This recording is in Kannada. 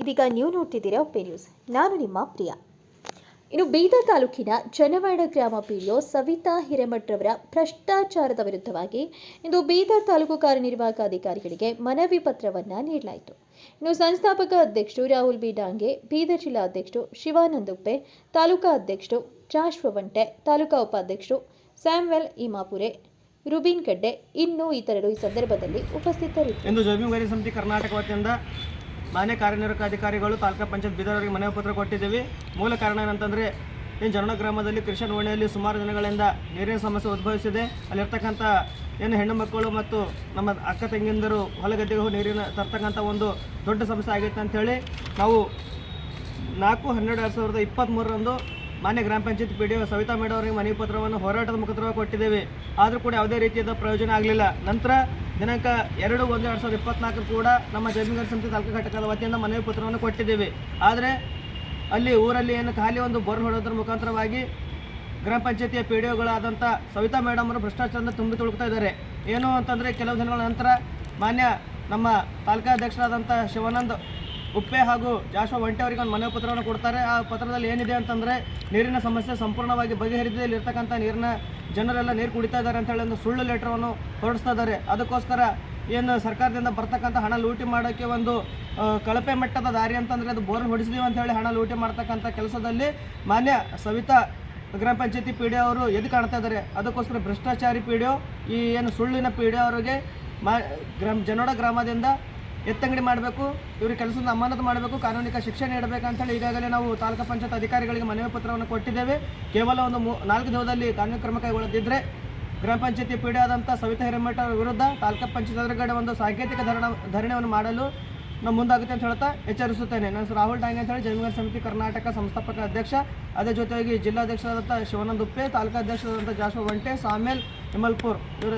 ಇದೀಗ ನೀವು ನೋಡ್ತಿದ್ದೀರಾ ಒಪ್ಪೆ ನ್ಯೂಸ್. ನಾನು ನಿಮ್ಮ ಪ್ರಿಯ. ಇನ್ನು ಬೀದರ್ ತಾಲೂಕಿನ ಜನವಾಡ ಗ್ರಾಮ ಪಿಡಿಒ ಸವಿತಾ ಹಿರೇಮಠ್ರವರ ಭ್ರಷ್ಟಾಚಾರದ ವಿರುದ್ಧವಾಗಿ ಇಂದು ಬೀದರ್ ತಾಲೂಕು ಕಾರ್ಯನಿರ್ವಾಹಕ ಅಧಿಕಾರಿಗಳಿಗೆ ಮನವಿ ಪತ್ರವನ್ನು ನೀಡಲಾಯಿತು. ಇನ್ನು ಸಂಸ್ಥಾಪಕ ಅಧ್ಯಕ್ಷರು ರಾಹುಲ್ ಬಿ. ಡಾಂಗೆ, ಬೀದರ್ ಜಿಲ್ಲಾ ಅಧ್ಯಕ್ಷರು ಶಿವಾನಂದ ಉಪ್ಪೆ, ತಾಲೂಕಾ ಅಧ್ಯಕ್ಷರು ಜಾಶ್ವ ವಂಟೆ ತಾಲೂಕಾ ಉಪಾಧ್ಯಕ್ಷರು ಸ್ಯಾಮ್ವೆಲ್ ಇಮಾಪುರೆ, ರುಬಿನ್ ಗಡ್ಡೆ ಇನ್ನೂ ಇತರರು ಈ ಸಂದರ್ಭದಲ್ಲಿ ಉಪಸ್ಥಿತರಿದ್ದರು. ಮಾನ್ಯ ಕಾರ್ಯನಿರ್ವಾಹಕ ಅಧಿಕಾರಿಗಳು, ತಾಲೂಕಾ ಪಂಚಾಯತ್ ಬೀದರವರಿಗೆ ಮನವಿ ಪತ್ರ ಕೊಟ್ಟಿದ್ದೀವಿ. ಮೂಲ ಕಾರಣ ಏನಂತಂದರೆ, ಏನು ಜನನ ಗ್ರಾಮದಲ್ಲಿ ಕೃಷ್ಣ ಓಣಿಯಲ್ಲಿ ಸುಮಾರು ದಿನಗಳಿಂದ ನೀರಿನ ಸಮಸ್ಯೆ ಉದ್ಭವಿಸಿದೆ. ಅಲ್ಲಿರ್ತಕ್ಕಂಥ ಏನು ಹೆಣ್ಣು ಮಕ್ಕಳು ಮತ್ತು ನಮ್ಮ ಅಕ್ಕ ತಂಗಿಯಂದರು ಹೊಲಗದ್ದೆಗೆ ನೀರಿನ ತರ್ತಕ್ಕಂಥ ಒಂದು ದೊಡ್ಡ ಸಮಸ್ಯೆ ಆಗೈತೆ ಅಂಥೇಳಿ ನಾವು ನಾಲ್ಕು ಹನ್ನೆರಡು ಎರಡು ಸಾವಿರದ ಇಪ್ಪತ್ತ್ಮೂರರಂದು ಮಾನ್ಯ ಗ್ರಾಮ panchayat P D O Savita madam ಅವರಿಗೆ ಮನವಿ ಪತ್ರವನ್ನು ಹೋರಾಟದ ಮುಖಾಂತರ ಕೊಟ್ಟಿದ್ದೇವೆ. ಆದರೂ ಕೂಡ ಯಾವುದೇ ರೀತಿಯಾದ ಪ್ರಯೋಜನ ಆಗಲಿಲ್ಲ. ನಂತರ ದಿನಾಂಕ ಎರಡು ಒಂದು ಎರಡು ಸಾವಿರದ ಇಪ್ಪತ್ನಾಲ್ಕು ಕೂಡ ನಮ್ಮ ಜಮೀನುಗಾರ ಸಮಿತಿ ತಾಲೂಕು ಘಟಕದ ವತಿಯಿಂದ ಮನವಿ ಪತ್ರವನ್ನು ಕೊಟ್ಟಿದ್ದೇವೆ. ಆದರೆ ಅಲ್ಲಿ ಊರಲ್ಲಿ ಏನು ಖಾಲಿ ಒಂದು ಬೋರ್ ಹೊಡೋದ್ರ ಮುಖಾಂತರವಾಗಿ ಗ್ರಾಮ ಪಂಚಾಯತಿಯ ಪಿ ಡಿ ಒಗಳಾದಂಥ ಸವಿತಾ ಮೇಡಮ್ ಅವರು ಭ್ರಷ್ಟಾಚಾರದಿಂದ ತುಂಬಿ ತುಳುಕ್ತಾ ಇದ್ದಾರೆ. ಏನು ಅಂತಂದರೆ ಕೆಲವು ದಿನಗಳ ನಂತರ ಮಾನ್ಯ ನಮ್ಮ ತಾಲೂಕಾಧ್ಯಕ್ಷರಾದಂಥ ಶಿವಾನಂದ್ ಉಪ್ಪೆ ಹಾಗೂ ಜಾಶ್ವ ಒಂಟೆ ಅವರಿಗೆ ಒಂದು ಮನವಿ ಪತ್ರವನ್ನು ಕೊಡ್ತಾರೆ. ಆ ಪತ್ರದಲ್ಲಿ ಏನಿದೆ ಅಂತಂದರೆ, ನೀರಿನ ಸಮಸ್ಯೆ ಸಂಪೂರ್ಣವಾಗಿ ಬಗೆಹರಿದಲ್ಲಿ ಇರ್ತಕ್ಕಂಥ ನೀರಿನ ಜನರೆಲ್ಲ ನೀರು ಕುಡಿತಾ ಇದ್ದಾರೆ ಅಂತೇಳಿ ಒಂದು ಸುಳ್ಳು ಲೆಟ್ರವನ್ನು ಹೊರಡಿಸ್ತಾ ಇದ್ದಾರೆ. ಅದಕ್ಕೋಸ್ಕರ ಏನು ಸರ್ಕಾರದಿಂದ ಬರ್ತಕ್ಕಂಥ ಹಣ ಲೂಟಿ ಮಾಡೋಕ್ಕೆ ಒಂದು ಕಳಪೆ ಮಟ್ಟದ ದಾರಿ ಅಂತಂದರೆ ಅದು ಬೋರ್ ಹೊಡಿಸಿದೀವಿ ಅಂತ ಹೇಳಿ ಹಣ ಲೂಟಿ ಮಾಡ್ತಕ್ಕಂಥ ಕೆಲಸದಲ್ಲಿ ಮಾನ್ಯ ಸವಿತಾ ಗ್ರಾಮ ಪಂಚಾಯತಿ ಪಿ ಡಿ ಅವರು ಎದ್ದು ಕಾಣ್ತಾ ಇದ್ದಾರೆ. ಅದಕ್ಕೋಸ್ಕರ ಭ್ರಷ್ಟಾಚಾರಿ ಪಿ ಡಿ ಈ ಏನು ಸುಳ್ಳಿನ ಪಿ ಡಿ ಅವರಿಗೆ ಮಾ, ಗ್ರಾಮ, ಜನೋಡ ಗ್ರಾಮದಿಂದ ಎತ್ತಂಗಡಿ ಮಾಡಬೇಕು, ಇವ್ರಿಗೆ ಕೆಲಸದ ಅಮಾನತು ಮಾಡಬೇಕು, ಕಾನೂನಿಕ ಶಿಕ್ಷೆ ನೀಡಬೇಕಂತೇಳಿ ಈಗಾಗಲೇ ನಾವು ತಾಲೂಕು ಪಂಚಾಯತ್ ಅಧಿಕಾರಿಗಳಿಗೆ ಮನವಿ ಪತ್ರವನ್ನು ಕೊಟ್ಟಿದ್ದೇವೆ. ಕೇವಲ ಒಂದು ನಾಲ್ಕು ದಿನದಲ್ಲಿ ಕಾನೂನು ಕ್ರಮ ಕೈಗೊಳ್ಳದಿದ್ದರೆ ಗ್ರಾಮ ಪಂಚಾಯತಿ ಪೀಡೆ ಸವಿತಾ ಹಿರೇಮಠ ವಿರುದ್ಧ ತಾಲೂಕು ಪಂಚಾಯತ್ ಎದುರುಗಡೆ ಒಂದು ಸಾಂಕೇತಿಕ ಧರಣ ಧರಣಿಯನ್ನು ಮಾಡಲು ನಾವು ಮುಂದಾಗುತ್ತೆ ಅಂತ ಹೇಳ್ತಾ ಎಚ್ಚರಿಸುತ್ತೇನೆ. ನನ್ನ ಹೆಸರು ರಾಹುಲ್ ಡಾಂಗೆ ಅಂತ ಹೇಳಿ ಸಮಿತಿ ಕರ್ನಾಟಕ ಸಂಸ್ಥಾಪಕ ಅಧ್ಯಕ್ಷ. ಅದೇ ಜೊತೆಯಾಗಿ ಜಿಲ್ಲಾಧ್ಯಕ್ಷರಾದಂಥ ಶಿವಾನಂದ ಉಪ್ಪೆ ತಾಲೂಕಾಧ್ಯಕ್ಷರಾದಂಥ ಜಾಶ್ವ ವಂಟೆ ಸಾಮೇಲ್ ಹಿಮಲ್ಪುರ್ ಇವರ